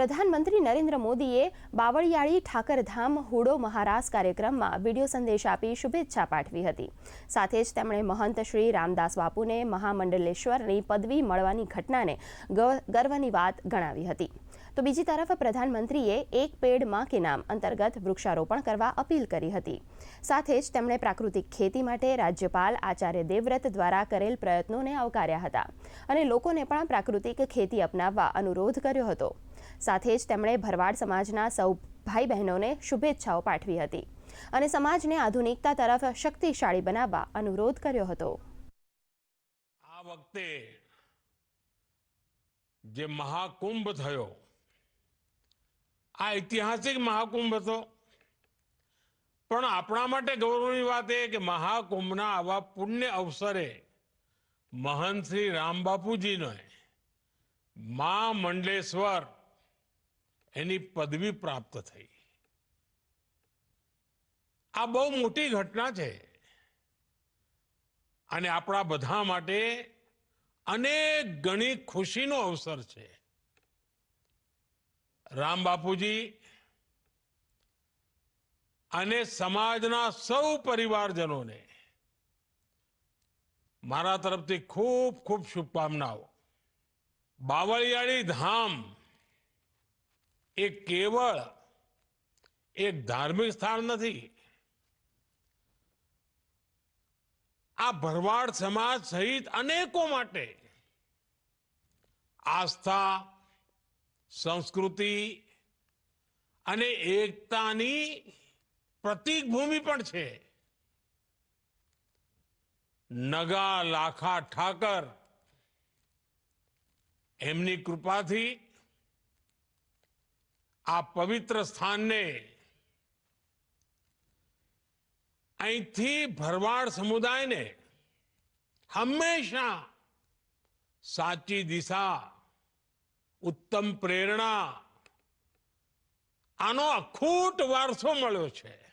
પ્રધાનમંત્રી નરેન્દ્ર મોદીએ બાવળિયાળી ઠાકરધામ હુડો મહારાસ કાર્યક્રમમાં વીડિયો સંદેશ આપી શુભેચ્છા પાઠવી હતી. સાથે જ તેમણે મહંત શ્રી રામદાસ બાપુને મહામંડલેશ્વરની પદવી મળવાની ઘટનાને ગર્વની વાત ગણાવી હતી. તો બીજી તરફ પ્રધાનમંત્રીએ એક પેડમાં કે નામ અંતર્ગત વૃક્ષારોપણ કરવા અપીલ કરી હતી. સાથે જ તેમણે પ્રાકૃતિક ખેતી માટે રાજ્યપાલ આચાર્ય દેવવ્રત દ્વારા કરેલ પ્રયત્નોને આવકાર્યા હતા અને લોકોને પણ પ્રાકૃતિક ખેતી અપનાવવા અનુરોધ કર્યો હતો. સાથે જ તેમણે ભરવાડ સમાજના સૌ ભાઈ બહેનોને શુભેચ્છાઓ પાઠવી હતી અને સમાજને આધુનિકતા તરફ શક્તિશાળી બનાવવા અનુરોધ કર્યો હતો. આ વખતે જે મહાકુંભ થયો, આ ઐતિહાસિક મહાકુંભ હતો. પણ આપણા માટે ગૌરવની વાત એ કે મહાકુંભના આવા પુણ્ય અવસરે મહંત શ્રી રામબાપુજીને મા મંડલેશ્વર એની પદવી પ્રાપ્ત થઈ. આ બહુ મોટી ઘટના છે. અને આપણા બધા માટે અનેક ગણી ખુશીનો અવસર છે. રામ બાપુજી અને સમાજના સૌ પરિવારજનોને મારા તરફથી ખૂબ ખૂબ શુભકામનાઓ. બાવળિયાળી ધામ એ કેવળ એક ધાર્મિક સ્થાન નથી. આ ભરવાડ સમાજ સહિત અનેકો માટે આસ્થા, સંસ્કૃતિ અને એકતાની પ્રતીક ભૂમિ પણ છે. નગા, લાખા, ઠાકર, એમની કૃપાથી આ પવિત્ર સ્થાનને અહીંથી ભરવાડ સમુદાયને હંમેશા સાચી દિશા, ઉત્તમ પ્રેરણા, આનો અખૂટ વારસો મળ્યો છે.